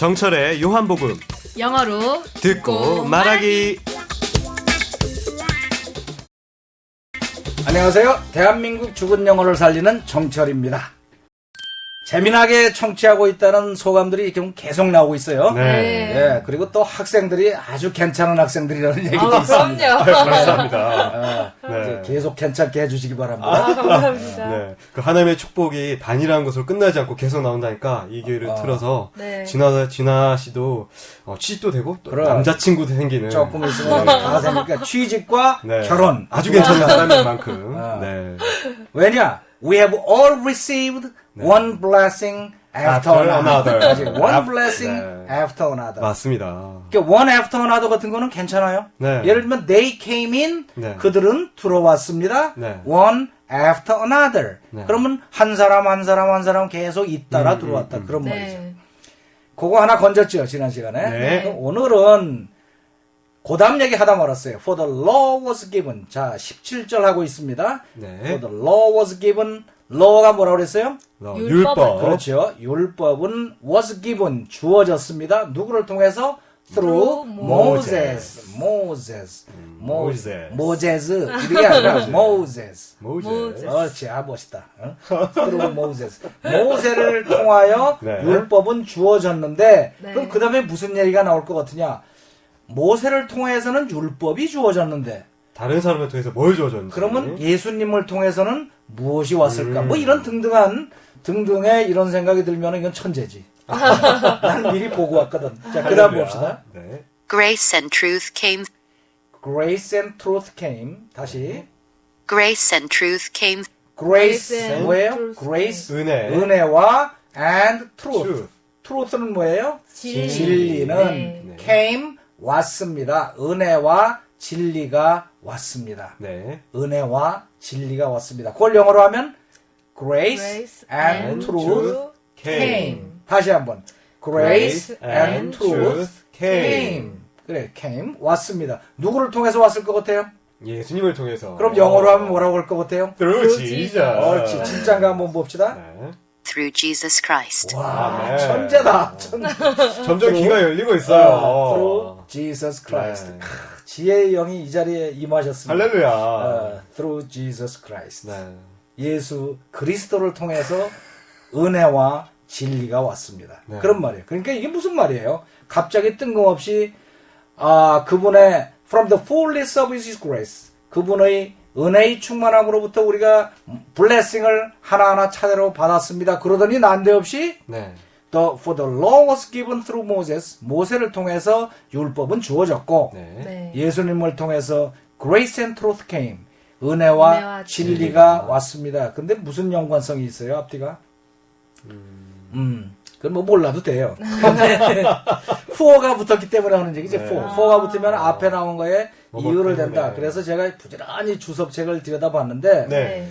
정철의 요한복음 영어로 듣고 말하기. 안녕하세요. 대한민국 죽은 영어를 살리는 정철입니다. 재미나게 청취하고 있다는 소감들이 지금 계속 나오고 있어요. 네. 예, 그리고 또 학생들이 아주 괜찮은 학생들이라는 얘기도 아, 있습니다. 그럼요. 감사합니다. 아, 네. 계속 괜찮게 해주시기 바랍니다. 아, 감사합니다. 네. 그 하나님의 축복이 단일한 것으로 끝나지 않고 계속 나온다니까 이 기회를 아. 틀어서 네. 진아 진아 씨도 어, 취직도 되고 또 그럼. 남자친구도 생기는 조금 있으면 다 생기니까 취직과 네. 결혼 아주 괜찮은 사람인 만큼 아. 네. 왜냐? We have all received one blessing after, After another. another. one blessing 네. after another. 맞습니다. 그러니까 one after another 같은 거는 괜찮아요. 네. 예를 들면 they came in 네. 그들은 들어왔습니다. 네. one after another. 네. 그러면 한 사람 한 사람 한 사람 계속 잇따라 음, 들어왔다. 음, 음. 그런 말이죠. 네. 그거 하나 건졌죠 지난 시간에. 네. 오늘은 고담 얘기 하다 말았어요. For the law was given. 자 17절 하고 있습니다. 네. For the law was given. Law가 뭐라고 그랬어요? 율법. 그렇죠. 율법은 was given 주어졌습니다. 누구를 통해서? through Moses. Moses. Moses. 모제스. 이게 아니라 Moses. 모제. 그렇지, 아 멋있다. 어? through Moses. 모세를 통하여 네. 율법은 주어졌는데 네. 그럼 그 다음에 무슨 얘기가 나올 것 같으냐? 모세를 통해서는 율법이 주어졌는데 다른 사람을 통해서 뭘 주어졌는지. 그러면 예수님을 통해서는 무엇이 왔을까? 음. 뭐 이런 등등한 등등의 이런 생각이 들면 이건 천재지. 난 미리 보고 왔거든. 자, 그다음. 봅시다. 네. Grace and truth came. Grace and truth came. 다시. Grace and truth came. Grace Grace and 뭐예요? truth Grace 은혜. 은혜와 and truth. Truth. truth는 뭐예요? 진리. 진리는 네. came 왔습니다. 은혜와 진리가 왔습니다. 네. 은혜와 진리가 왔습니다. 그걸 영어로 하면 grace, Grace and, and truth truth came. 다시 한번 grace Grace and and truth came. 그래 came 왔습니다. 누구를 통해서 왔을 것 같아요? 예수님을 통해서. 그럼 영어로 하면 뭐라고 할 것 같아요? Through Jesus. 옳지 진짠가 한번 봅시다. 네. Through Jesus Christ. 와 아멘. 천재다. 천... 점점 귀가 열리고 어, 있어요. through Jesus Christ. 네. 크, 지혜의 영이 이 자리에 임하셨습니다. 할렐루야. 어, through Jesus Christ. 네. 예수 그리스도를 통해서 은혜와 진리가 왔습니다. 네. 그런 말이에요. 그러니까 이게 무슨 말이에요? 갑자기 뜬금없이 아 그분의 from the fullness of His grace 그분의 은혜의 충만함으로부터 우리가 블레싱을 하나하나 차례로 받았습니다. 그러더니 난데없이 네. The for the law was given through Moses 모세를 통해서 율법은 주어졌고 네. 네. 예수님을 통해서 grace and truth came. 은혜와, 은혜와 진리가 진리가. 왔습니다. 근데 무슨 연관성이 있어요, 앞뒤가? 음. 그건 뭐 몰라도 돼요. 후어가 붙었기 때문에 하는 얘기죠. 네. for. for가 붙으면 앞에 나온 거에 뭐뭐 이유를. 댄다. 그래서 제가 부지런히 주석책을 들여다봤는데 네.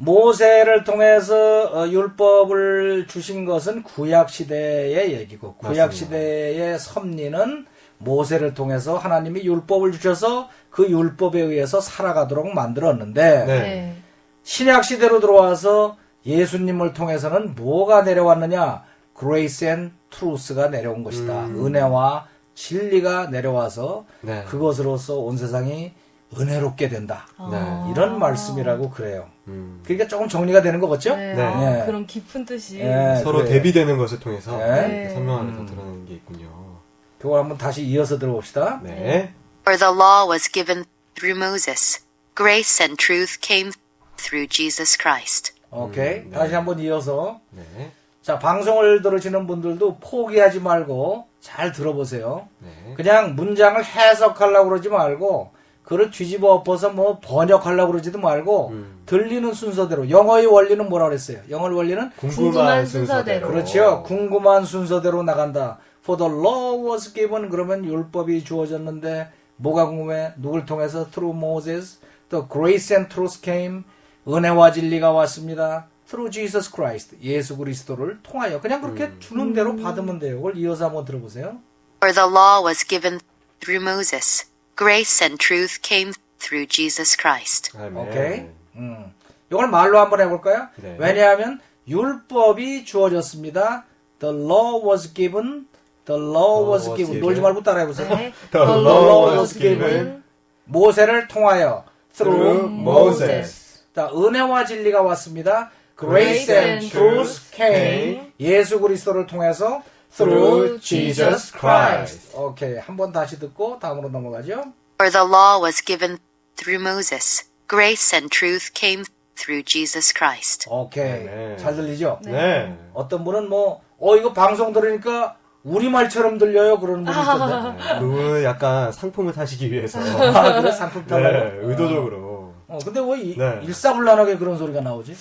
모세를 통해서 어, 율법을 주신 것은 구약 시대의 얘기고 구약. 시대의 섭리는 모세를 통해서 하나님이 율법을 주셔서 그 율법에 의해서 살아가도록 만들었는데 네. 네. 신약 시대로 들어와서 예수님을 통해서는 뭐가 내려왔느냐? grace and truth가 내려온 것이다. 음. 은혜와 진리가 내려와서 네. 그것으로서 온 세상이 은혜롭게 된다. 네. 이런 말씀이라고 그래요. 음. 그러니까 조금 정리가 되는 거 같죠? 네. 네. 아, 네. 그런 깊은 뜻이. 네. 서로 그래요. 대비되는 것을 통해서 네. 설명 안에서 음. 드러내는 게 있군요. 그걸 한번 다시 이어서 들어봅시다. 네. For the law was given through Moses. Grace and truth came through Jesus Christ. 오케이. 네. 다시 한번 이어서. 네. 자, 방송을 들으시는 분들도 포기하지 말고 잘 들어보세요. 네. 그냥 문장을 해석하려고 그러지 말고, 그를 뒤집어 엎어서 뭐 번역하려고 그러지도 말고, 음. 들리는 순서대로. 영어의 원리는 뭐라 그랬어요? 영어의 원리는? 궁금한, 궁금한 순서대로. 순서대로. 그렇죠. 궁금한 순서대로 나간다. For the law was given. 그러면 율법이 주어졌는데, 뭐가 궁금해? 누굴 통해서? Through Moses. The grace and truth came. 은혜와 진리가 왔습니다. Through Jesus Christ. 예수 그리스도를 통하여. 그냥 그렇게 주는 대로 받으면 돼요. 그걸 이어서 한번 들어보세요. For the law was given through Moses. Grace and truth came through Jesus Christ. 아멘. 오케이. 음. 이걸 말로 한번 해볼까요? 네. 왜냐하면 율법이 주어졌습니다. The law was given The law was was given. given. 놀지 말고 따라해보세요. 네. The law was given 모세를 통하여 through through Moses. 자, 은혜와 진리가 왔습니다. Grace Grace and and truth truth came. came 예수 그리스도를 통해서 through Jesus Christ. 오케이. 한번 다시 듣고 다음으로 넘어가죠. For the law was given through Moses. Grace and truth came through Jesus Christ. 오케이. 네. 잘 들리죠? 네. 어떤 분은 뭐, 어, 이거 방송 들으니까 우리말처럼 들려요. 그러는 분이 있던데. 그분 약간 상품을 타시기 위해서. 아, 그래? 상품 달라고? 네, 의도적으로. 어, 근데 왜 이- 네. 일사불란하게 그런 소리가 나오지?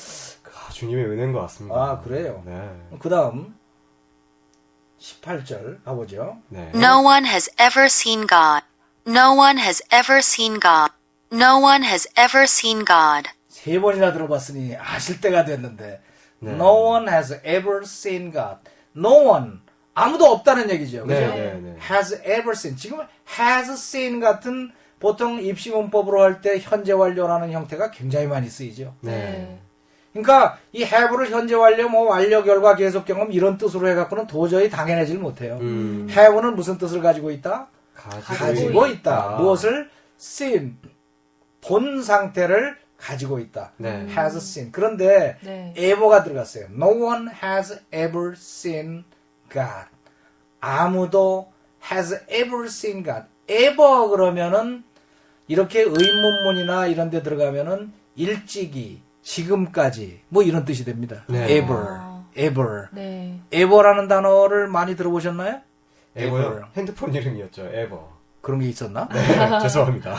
아, 주님의 은혜인 것 같습니다. 아, 그래요? 네. 그 다음, 18절 가보죠. 네. No one has ever seen God. No one has ever seen God. No one has ever seen God. 세 번이나 들어봤으니 아실 때가 됐는데 네. No one has ever seen God. No one 아무도 없다는 얘기죠. 네, 그죠? 네, 네. has ever seen. 지금 has seen 같은 보통 입시 문법으로 할 때 현재 완료라는 형태가 굉장히 많이 쓰이죠. 네. 그러니까 이 have를 현재 완료, 뭐 완료 결과 계속 경험 이런 뜻으로 해갖고는 도저히 당해내질 못해요. 음. have는 무슨 뜻을 가지고 있다? 가지고, 가지고 있다. 있다. 무엇을 seen 본 상태를 가지고 있다. 네. has seen. 그런데 네. ever가 들어갔어요. No one has ever seen God. 아무도 has ever seen God. ever 그러면은 이렇게 의문문이나 이런 데 들어가면은 일찍이 지금까지 뭐 이런 뜻이 됩니다. 네. ever. 아. ever. 네. ever라는 단어를 많이 들어보셨나요? 에버요? ever. 핸드폰 이름이었죠. 에버. 그런 게 있었나? 네, 죄송합니다.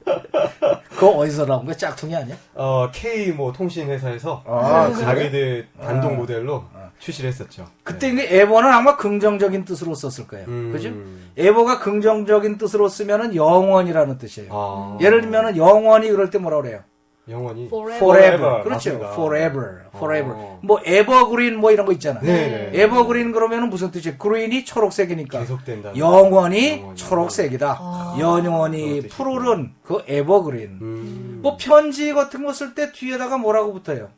그거 어디서 나온 거야? 짝퉁이 아니야? 어, K 뭐 통신 회사에서 아, 그래요? 자기들 단독 아. 모델로 출시를 했었죠. 그때 이게 에버는 아마 긍정적인 뜻으로 썼을 거예요. 음. 그죠? 에버가 긍정적인 뜻으로 쓰면은 영원이라는 뜻이에요. 아. 예를 들면은 영원히 그럴 때 뭐라 그래요? 영원히 Forever. forever. 그렇죠. 맞습니다. forever. forever. 어. 뭐 에버그린 뭐 이런 거 있잖아. 네, 네. 에버그린 그러면은 무슨 뜻이에요? 그린이 초록색이니까. 계속된다. 영원히 영원히. 초록색이다. 아. 영원히. 푸르른 그 에버그린. 음. 뭐 편지 같은 거 쓸 때 뒤에다가 뭐라고 붙어요?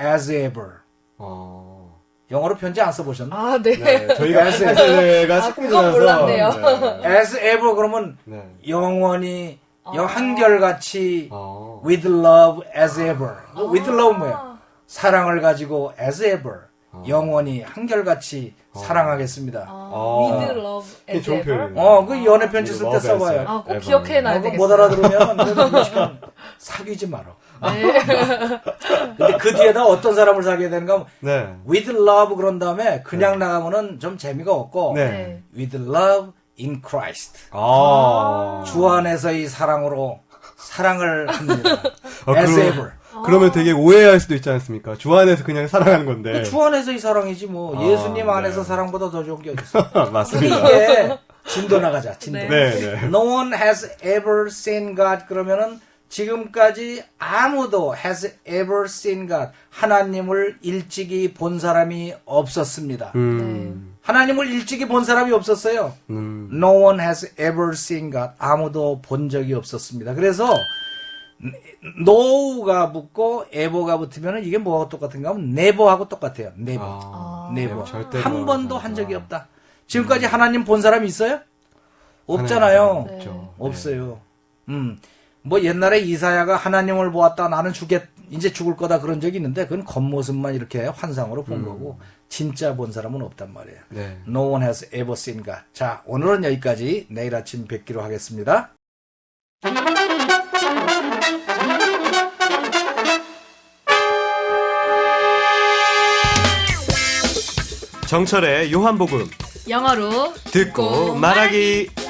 as ever. 어. 영어로 편지 안 써보셨나? 아, 네. 네, 저희가 as 아, 조금 그건 지나서 몰랐네요. 네. as ever 그러면 네. 영원히 아. 영 한결같이 어. with love as ever. 뭐 with love 뭐야? 사랑을 가지고 as ever. 영원히 한결같이 사랑하겠습니다. 아, 어. with love as 좋은 ever. 어, 그 연애 편지 쓸때 love as 써봐요. 아, 꼭 ever. 기억해 놔야 어, 그거 되겠어요. 못 알아들으면 그래도 사귀지 마라. 네. 근데 그 뒤에다 어떤 사람을 사귀어야 되는가 하면 네. with love 그런 다음에 그냥 나가면은 좀 재미가 없고 네. 네. with love in Christ. 아. 주 안에서의 사랑으로 사랑을 합니다. 어, as 그럼- ever. 그러면 되게 오해할 수도 있지 않습니까? 주 안에서 그냥 사랑하는 건데. 그주 안에서의 사랑이지 뭐 아, 예수님 네. 안에서 사랑보다 더 좋은 게 어딨어. 맞습니다. 이게 진도 나가자. 진도. 네. 네, 네. No one has ever seen God 그러면은 지금까지 아무도 has ever seen God 하나님을 일찍이 본 사람이 없었습니다. 음. 하나님을 일찍이 본 사람이 없었어요. 음. No one has ever seen God 아무도 본 적이 없었습니다. 그래서 no가 붙고 ever가 붙으면 이게 뭐하고 똑같은가 하면 never하고 똑같아요. never. 아. never. 절대로 한 번도 한 적이. 없다. 지금까지 하나님 본 사람이 있어요? 없잖아요. 하나님 없죠. 없어요. 음. 뭐 옛날에 이사야가 하나님을 보았다. 나는 죽겠 이제 죽을 거다 그런 적이 있는데 그건 겉모습만 이렇게 환상으로 본 거고 진짜 본 사람은 없단 말이에요. 네. No one has ever seen God. 자, 오늘은 여기까지 내일 아침 뵙기로 하겠습니다. 정철의 요한복음 영어로 듣고 말하기.